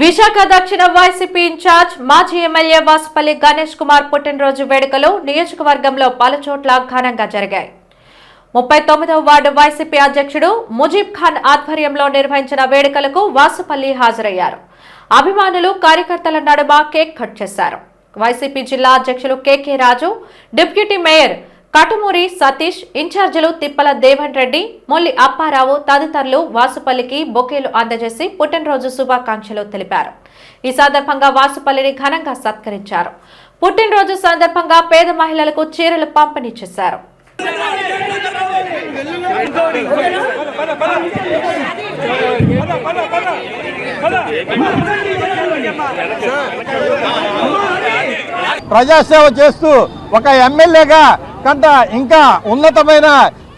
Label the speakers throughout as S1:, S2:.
S1: విశాఖ దక్షిణ YCP incharge మాజీ MLA Vasupalli Ganesh Kumar పుట్టినరోజు వేడుకలు నియోజకవర్గంలో పలుచోట్ల ఘనంగా జరిగాయి. ముప్పై తొమ్మిదవ వార్డు వైసీపీ అధ్యక్షుడు ముజీబ్ ఖాన్ ఆధ్వర్యంలో నిర్వహించిన వేడుకలకు వాసుపల్లి హాజరయ్యారు. అభిమానులు కార్యకర్తల నడుమ కేక్ కట్ చేశారు. వైసీపీ జిల్లా అధ్యక్షులు KK Raju deputy mayor Katumuri Satish ఇన్ఛార్జీలు తిప్పల దేవన్ రెడ్డి మొల్లి అప్పారావు తదితరులు వాసుపల్లికి బొకేలు అందజేసి పుట్టినరోజు శుభాకాంక్షలు తెలిపారు. ఈ సందర్భంగా వాసుపల్లిని ఘనంగా సత్కరించారు. పుట్టినరోజు సందర్భంగా పేద మహిళలకు చీరలు పంపిణీ చేశారు.
S2: ప్రజాసేవ చేస్తూ ఒక ఎమ్మెల్యేగా కంట ఇంకా ఉన్నతమైన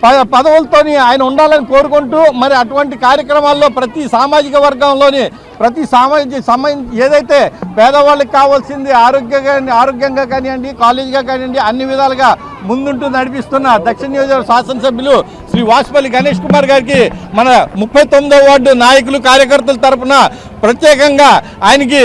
S2: ప- పదవులతోని ఆయన ఉండాలని కోరుకుంటూ మరి అటువంటి కార్యక్రమాల్లో ప్రతి సామాజిక వర్గంలోని ప్రతి సామాజిక సంబంధించి ఏదైతే పేదవాళ్ళకి కావాల్సింది ఆరోగ్యంగా ఆరోగ్యంగా కానివ్వండి కాలేజీగా కానివ్వండి అన్ని విధాలుగా ముందుంటూ నడిపిస్తున్న దక్షిణ నియోజకవర్గ శాసనసభ్యులు శ్రీ వాసుపల్లి గణేష్ కుమార్ గారికి మన ముప్పై తొమ్మిదో వార్డు నాయకులు కార్యకర్తల తరపున ప్రత్యేకంగా ఆయనకి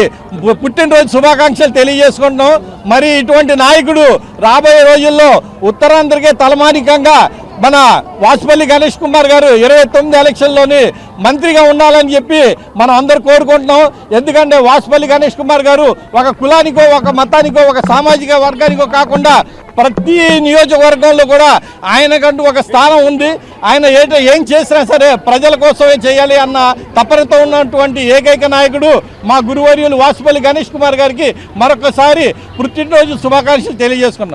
S2: పుట్టినరోజు శుభాకాంక్షలు తెలియజేసుకుంటున్నాం. మరి ఇటువంటి నాయకుడు రాబోయే రోజుల్లో ఉత్తరాంధ్రకే తలమానికంగా మన వాసుపల్లి గణేష్ కుమార్ గారు ఇరవై తొమ్మిది ఎలక్షన్లోని మంత్రిగా ఉండాలని చెప్పి మనం అందరూ కోరుకుంటున్నాం. ఎందుకంటే వాసుపల్లి గణేష్ కుమార్ గారు ఒక కులానికో ఒక మతానికో ఒక సామాజిక వర్గానికో కాకుండా ప్రతి నియోజకవర్గంలో కూడా ఆయనకంటూ ఒక స్థానం ఉంది. ఆయన ఏట ఏం చేసినా సరే ప్రజల కోసమే చేయాలి అన్న తపనతో ఉన్నటువంటి ఏకైక నాయకుడు మా గురువర్యులు వాసుపల్లి గణేష్ కుమార్ గారికి మరొకసారి పుట్టినరోజు శుభాకాంక్షలు తెలియజేసుకున్నాం.